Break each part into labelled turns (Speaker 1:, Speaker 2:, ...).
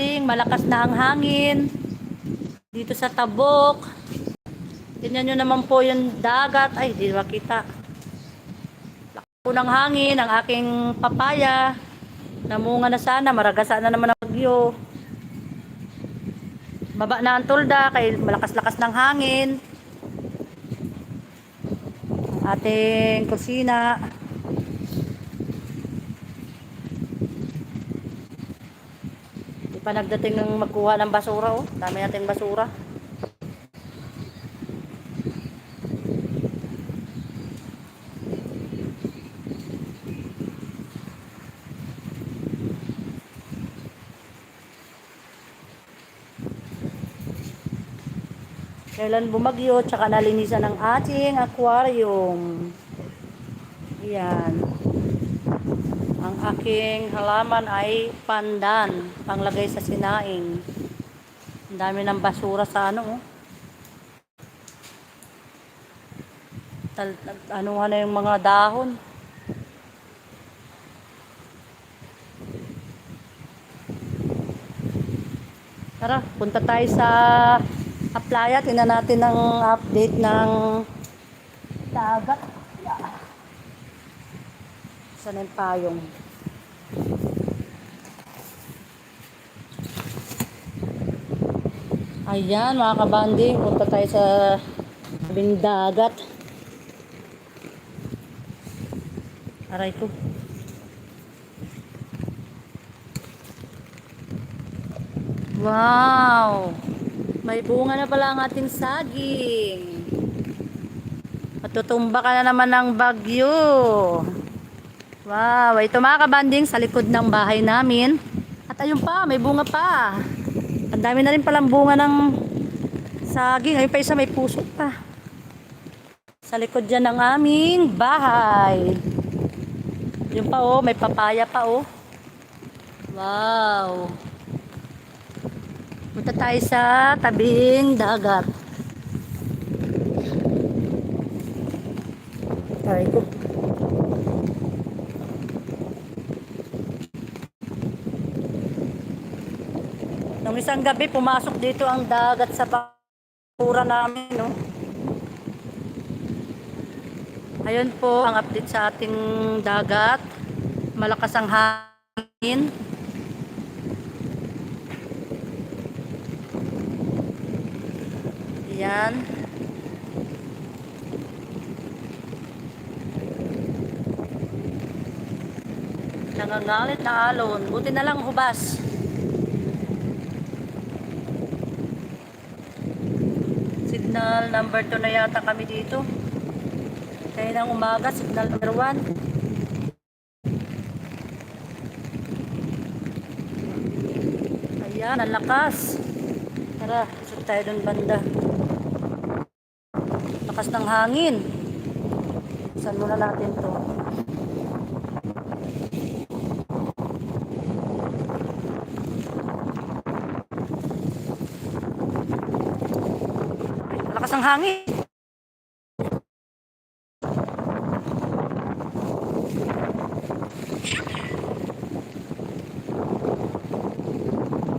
Speaker 1: kabanding, malakas na ang hangin. Dito sa Tabok. Tingnan nyo naman po yung dagat. Ay, di makita. Lakas po ng hangin, ang aking papaya. Namunga na sana, maragasa na naman ang bagyo. Baba na ang tulda, kay malakas-lakas ng hangin. Ang ating kusina. Pa nagdating ng magkuha ng basura, oh. Dami nating basura. Kailan bumagyo, tsaka nalinisan ang ating aquarium. Yan. Ang aking halaman ay pandan, panglagay sa sinaing. Ang dami ng basura sa ano, oh. Tal, ano nga na yung mga dahon. Tara, punta tayo sa Aplaya. Tingnan natin ang update ng dagat. Yeah. Saan yung payong? Ayan mga kabanding, punta tayo sa tabing dagat. Aray ko. Wow! May bunga na pala ang ating saging. Matutumba ka na naman ng bagyo. Wow, ito mga kabanding sa likod ng bahay namin. At ayun pa, may bunga pa. Ang dami na rin palang bunga ng saging. Ayun pa isa may puso pa. Sa likod dyan ng aming bahay. Yun pa oh, may papaya pa oh. Wow. Punta tayo sa tabing dagat. Aray ko. Isang gabi, pumasok dito ang dagat sa pura namin, no? Ayun po ang update sa ating dagat. Malakas ang hangin. Yan. Nangangalit na alon. Buti na lang hubas. Signal number 2 na yata kami dito. Kaya ng umaga, signal number 1. Ayan, ang. Tara, isot tayo dun banda. Lakas ng hangin. Saan muna natin to? Lakas ng hangin.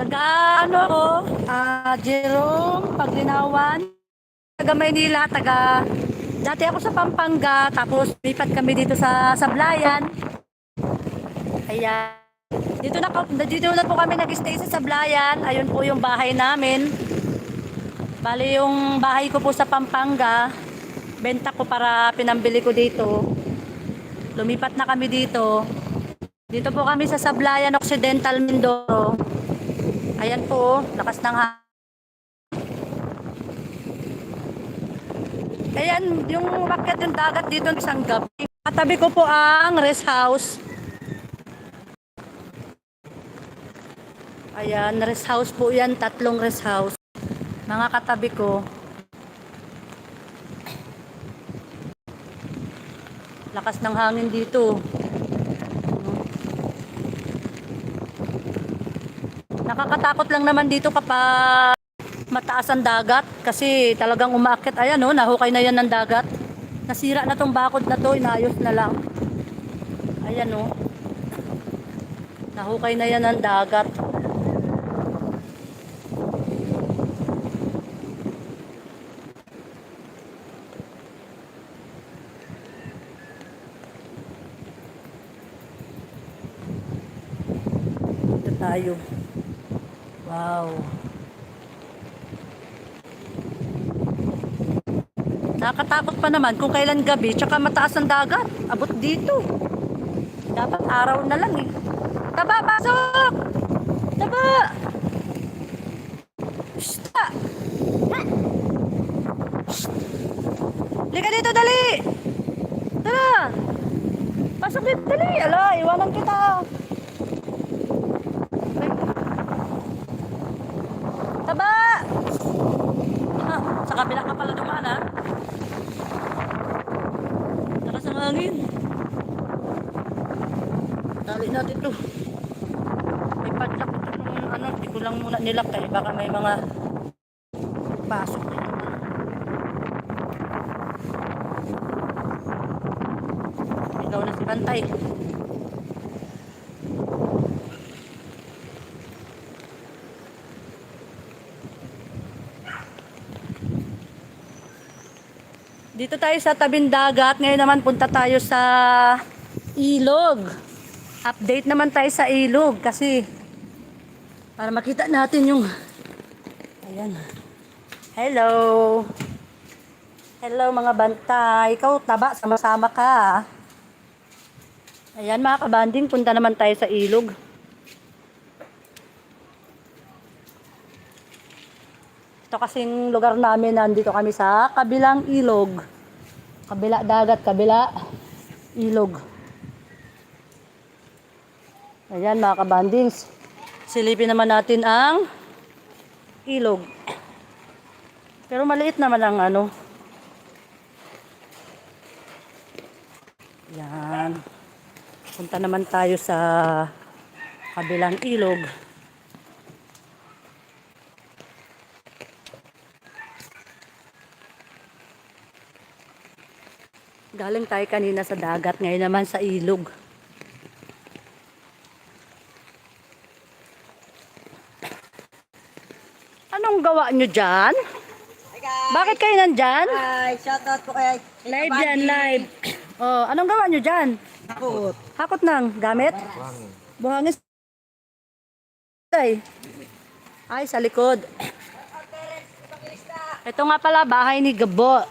Speaker 1: Taga ano ako? Ah, Jerome Paglinawan. Taga Maynila, taga Dati ako sa Pampanga, tapos lipat kami dito sa Sablayan. Ayan. Dito na, dito na po kami nag-stay sa Sablayan. Ayun po yung bahay namin. Bali yung bahay ko po sa Pampanga, benta ko para pinambili ko dito. Lumipat na kami dito. Dito po kami sa Sablayan Occidental Mindoro. Ayan po, lakas ng hangin. Ayan, yung raket yung dagat dito isang gabi. Katabi ko po ang rest house. Ayan, rest house po yan, tatlong rest house. Mga katabi ko. Lakas ng hangin dito. Nakakatakot lang naman dito kapag mataas ang dagat kasi talagang umaakit. Ayan oh, nahukay na yan ng dagat. Nasira na tong bakod na to, inayos na lang. Ayan oh. Nahukay na yan ng dagat. Tayo. Wow. Nakatakot pa naman kung kailan gabi, tsaka mataas ang dagat. Abot dito. Dapat araw na lang eh. Taba, pasok! Taba! Shh! ta! Shh! Lika dito, dali! Tara! Pasok dito, dali! Ala, iwanan kita. Ay. Taba! Ah, sa kabila ka pala dumaan ha? Lakas ang hangin. Tali natin to. May padlock ito ng ano, di ko lang muna nilak eh. Baka may mga pasok. Ikaw na si Bantay. Dito tayo sa tabing dagat. Ngayon naman punta tayo sa ilog. Update naman tayo sa ilog kasi para makita natin yung Ayan. Hello. Hello mga bantay. Ikaw taba, sama-sama ka. Ayan mga kabanding, punta naman tayo sa ilog. Ito kasing lugar namin, nandito kami sa kabilang ilog. Kabila dagat, kabila ilog. Ayan mga kabandings. Silipin naman natin ang ilog. Pero maliit naman ang ano. Yan. Punta naman tayo sa kabilang ilog. Galing tayo kanina sa dagat, ngayon naman sa ilog. Anong gawa nyo dyan?
Speaker 2: Hi guys!
Speaker 1: Bakit kayo nandyan?
Speaker 2: Hi! Shoutout po kay
Speaker 1: Live yan, live. Oh, anong gawa nyo dyan?
Speaker 2: Takot.
Speaker 1: Hakot ng gamit? Buhangin. Ay. Ay, sa likod. Ito nga pala, bahay ni Gabo.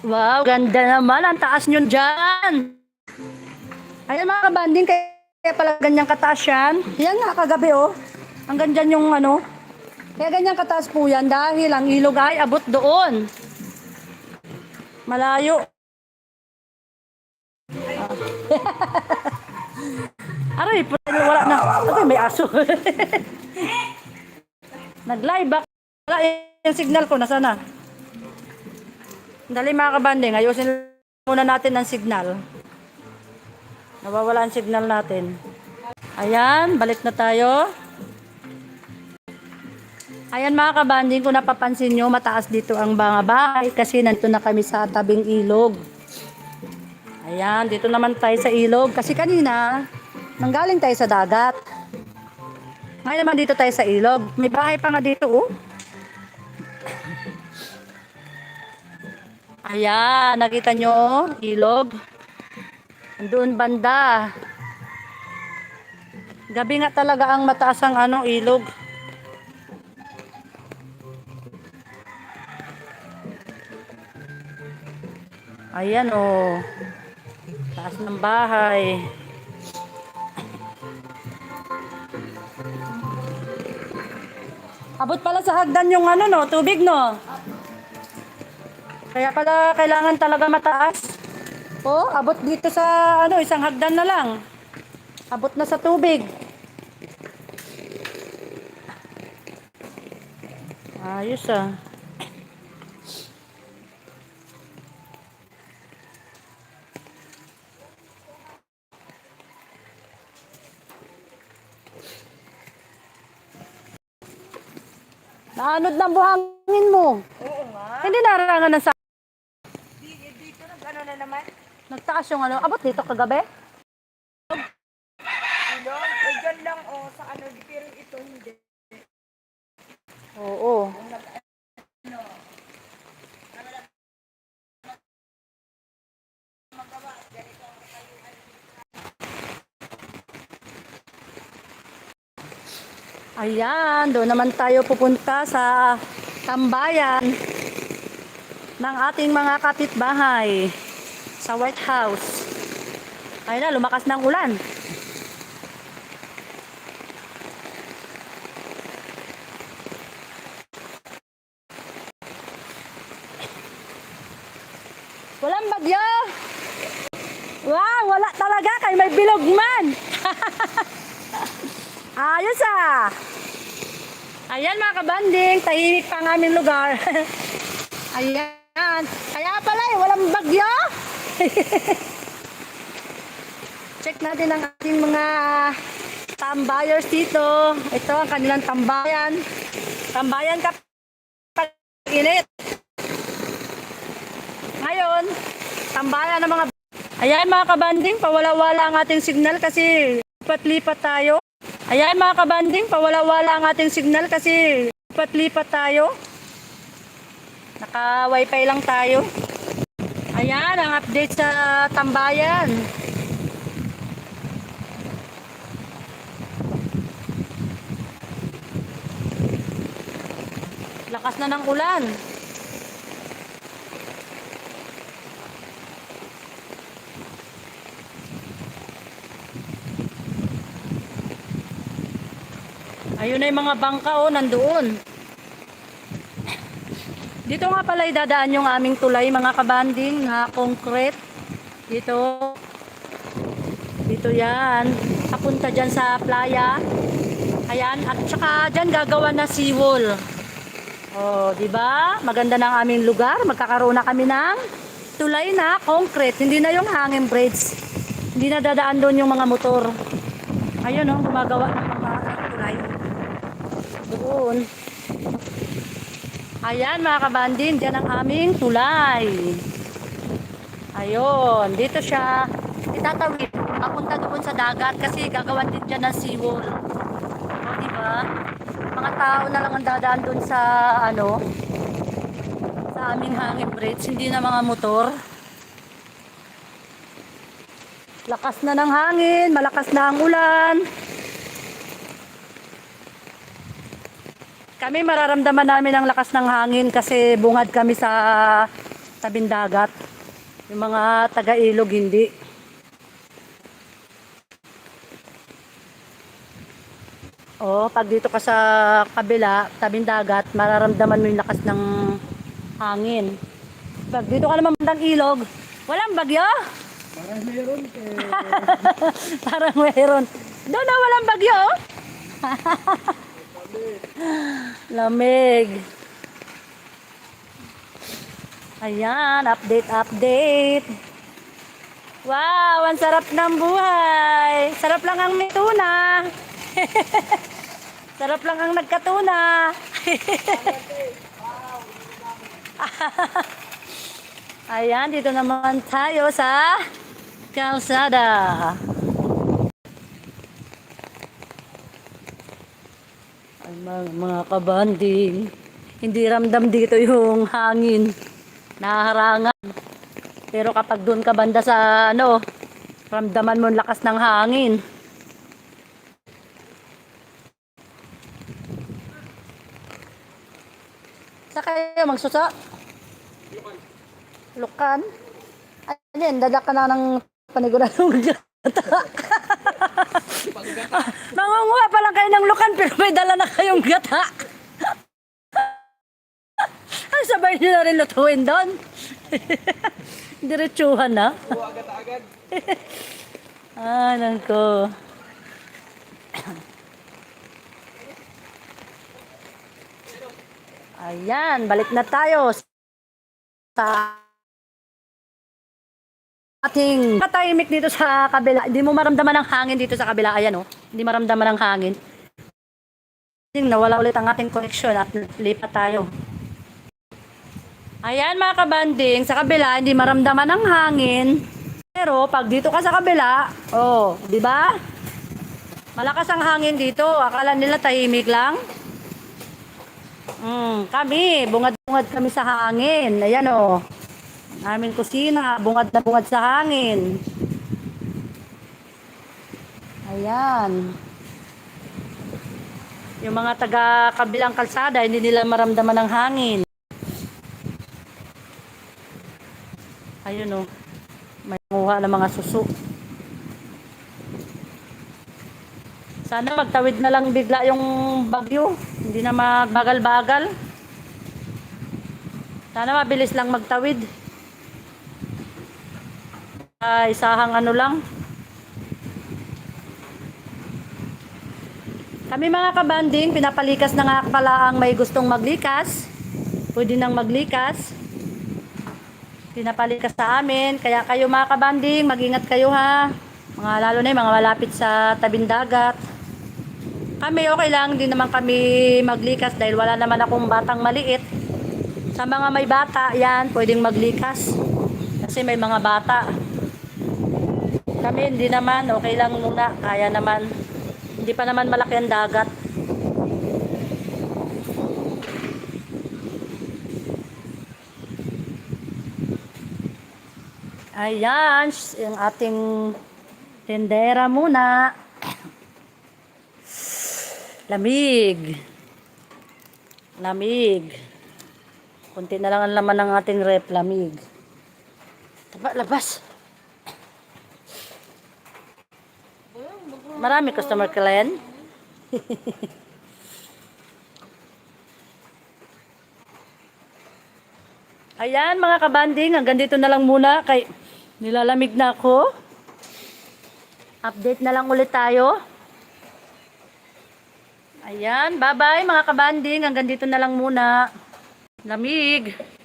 Speaker 1: Wow, ganda naman. Ang taas nyo dyan. Ayan mga kabanding, kaya pala ganyang kataas yan. Yan nga, kagabi oh. Ang ganda yung ano. Kaya ganyang kataas po yan dahil ang ilog ay abot doon. Malayo. Aray, puti wala na. Okay, may aso. Nag-live back. Wala yung signal ko. Nasaan na? Dali mga kabanding. Ayusin muna natin ang signal. Nawawala ang signal natin. Ayan, balik na tayo. Ayan mga kabanding, kung napapansin nyo, mataas dito ang mga bahay kasi nandito na kami sa tabing ilog. Ayan, dito naman tayo sa ilog kasi kanina, nanggaling tayo sa dagat. Ngayon naman dito tayo sa ilog. May bahay pa nga dito, oh. Ayan, nakita nyo, oh, ilog. Doon banda. Gabi nga talaga ang mataas ang ano, ilog. Ayan oh. Taas ng bahay. Abot pala sa hagdan yung ano no, tubig no. Kaya pala kailangan talaga mataas. Oh, abot dito sa ano, isang hagdan na lang. Abot na sa tubig. Ayos ah. Naanod ng buhangin mo.
Speaker 2: Oo nga.
Speaker 1: Hindi narangan ng sa...
Speaker 2: Di- Dito nag ano na naman.
Speaker 1: Nagtaas yung ano. Abot dito kagabi?
Speaker 2: Ilong. O dyan lang o sa ano. Pero ito hindi.
Speaker 1: Oo. Ayan, doon naman tayo pupunta sa tambayan ng ating mga kapitbahay sa White House. Ayun na, lumakas ng ulan. Walang bagyo! Wow, wala talaga kay may bilog man. Ayos ah. Ayan mga kabanding, tahimik pa ang aming lugar. Ayan. Kaya pala eh, walang bagyo. Check natin ang ating mga tambayers dito. Ito ang kanilang tambayan. Tambayan kapag init. Ngayon, tambayan ng mga Ayan mga kabanding, pawala-wala ang ating signal kasi lipat-lipat tayo. Ayan mga kabanding, pawala-wala ang ating signal kasi lipat-lipat tayo. Naka-wifi lang tayo. Ayan, ang update sa tambayan. Lakas na ng ulan. Ayun na yung mga bangka oh, nandoon. Dito nga pala idadaan yung aming tulay mga kabanding na concrete. Dito. Dito yan. Papunta dyan sa playa. Ayan. At saka dyan gagawa na seawall. Oh, di ba? Maganda ng aming lugar. Magkakaroon na kami ng tulay na concrete. Hindi na yung hanging bridge. Hindi na dadaan doon yung mga motor. Ayun oh, gumagawa tulay. Doon. Ayan mga kabandin, dyan ang aming tulay. Ayun, dito siya itatawid. Papunta doon sa dagat kasi gagawan din dyan ng seawall. O, di ba? Mga tao na lang ang dadaan doon sa ano, sa aming hanging bridge, hindi na mga motor. Lakas na ng hangin, malakas na ang ulan. Kami mararamdaman namin ang lakas ng hangin kasi bungad kami sa tabing dagat. Yung mga taga-ilog hindi. Oh, pag dito ka sa kabila, tabing dagat, mararamdaman mo yung lakas ng hangin. Pag dito ka naman bandang ilog, walang bagyo.
Speaker 3: Parang meron eh.
Speaker 1: Parang meron. Doon na walang bagyo. Lamig. Ayan, update, update. Wow, ang sarap ng buhay. Sarap lang ang may tuna. sarap lang ang nagkatuna. Ayan, dito naman tayo sa kalsada. Mga, mga kabanding, hindi ramdam dito yung hangin. Naharangan. Pero kapag doon ka banda sa ano, ramdaman mo lakas ng hangin. Sa kayo magsusa? Lukan? Ano yan, dadak ka na ng paniguran ng gata. Lang kayo ng lukan pero may dala na kayong gata. Ang sabay nyo na rin lutuin doon. Diretsuhan na.
Speaker 3: Oo, agad-agad.
Speaker 1: Ah, nako. Ayan, balik na tayo sa ating katahimik dito sa kabila. Hindi mo maramdaman ang hangin dito sa kabila. Ayan oh. Hindi maramdaman ang hangin. Nawala ulit ang ating connection at lipat tayo. Ayan mga kabanding, sa kabila hindi maramdaman ang hangin. Pero pag dito ka sa kabila, oh, di ba? Malakas ang hangin dito. Akala nila tahimik lang. Mm, kami, bungad-bungad kami sa hangin. Ayan oh. Aming kusina, bungad na bungad sa hangin. Ayan. Yung mga taga kabilang kalsada, hindi nila maramdaman ng hangin. Ayun oh. May nguha ng mga suso. Sana magtawid na lang bigla yung bagyo. Hindi na magbagal-bagal. Sana mabilis lang magtawid. Ah, isahang ano lang. Kami mga kabanding, pinapalikas na nga pala ang may gustong maglikas. Pwede nang maglikas. Pinapalikas sa amin. Kaya kayo mga kabanding, mag-ingat kayo ha. Mga lalo na yung mga malapit sa tabing dagat. Kami okay lang, din naman kami maglikas dahil wala naman akong batang maliit. Sa mga may bata, yan, pwedeng maglikas. Kasi may mga bata. Kami hindi naman, okay lang muna, kaya naman. Hindi pa naman malaki ang dagat. Ayan, yung ating tendera muna. Lamig. Lamig. Kunti na lang ang laman ng ating rep, lamig. Taba, labas. Marami customer client. Ayan mga kabanding, hanggang dito na lang muna kay nilalamig na ako. Update na lang ulit tayo. Ayan, bye-bye mga kabanding, hanggang dito na lang muna. Lamig.